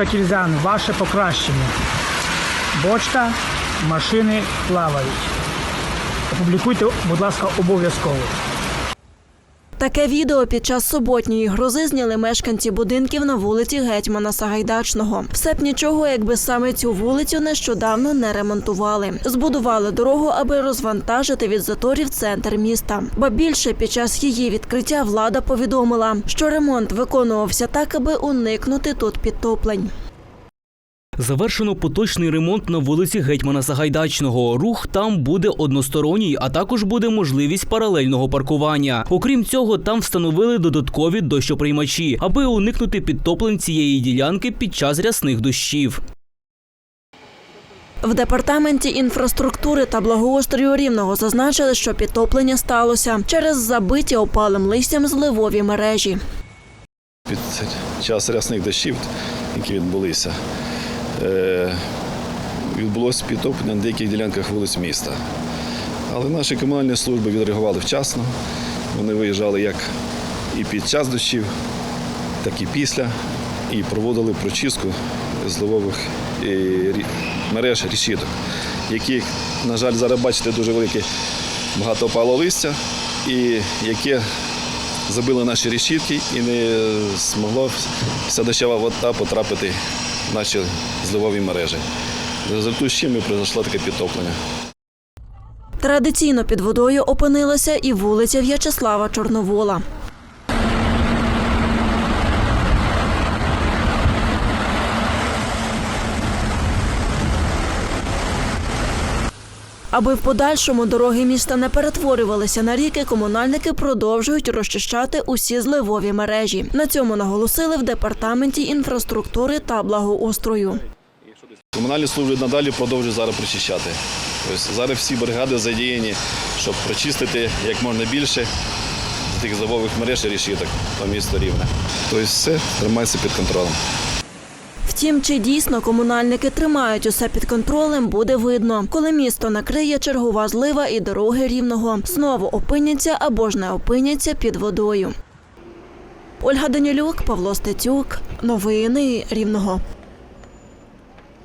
Бочка ваше покращення. Бочка, машини плавають. Опублікуйте, будь ласка, обов'язково. Таке відео під час суботньої грози зняли мешканці будинків на вулиці Гетьмана Сагайдачного. Все б нічого, якби саме цю вулицю нещодавно не ремонтували. Збудували дорогу, аби розвантажити від заторів центр міста. Ба більше під час її відкриття влада повідомила, що ремонт виконувався так, аби уникнути тут підтоплень. Завершено поточний ремонт на вулиці Гетьмана Сагайдачного. Рух там буде односторонній, а також буде можливість паралельного паркування. Окрім цього, там встановили додаткові дощоприймачі, аби уникнути підтоплень цієї ділянки під час рясних дощів. В департаменті інфраструктури та благоустрою рівного зазначили, що підтоплення сталося через забиті опалим листям зливові мережі. Під час рясних дощів, які відбулися, відбулося підтоплення на деяких ділянках вулиць міста. Але наші комунальні служби відреагували вчасно. Вони виїжджали як і під час дощів, так і після, і проводили прочистку зливових е, мереж рішіток, яких, на жаль, зараз бачите дуже велике багато опало листя, і яке забили наші решітки і не змогла вся дощова вода потрапити в наші зливові мережі. В результаті з чим і пройшло таке підтоплення. Традиційно під водою опинилася і вулиця В'ячеслава Чорновола. Аби в подальшому дороги міста не перетворювалися на ріки, комунальники продовжують розчищати усі зливові мережі. На цьому наголосили в департаменті інфраструктури та благоустрою. Комунальні служби надалі продовжують зараз прочищати. Тобто зараз всі бригади задіяні, щоб прочистити як можна більше тих зливових мереж і решіток по місту Рівне. Тобто все тримається під контролем. Втім, чи дійсно комунальники тримають усе під контролем, буде видно, коли місто накриє чергова злива і дороги рівного знову опиняться або ж не опиняться під водою. Ольга Данілюк, Павло Стецюк. Новини Рівного.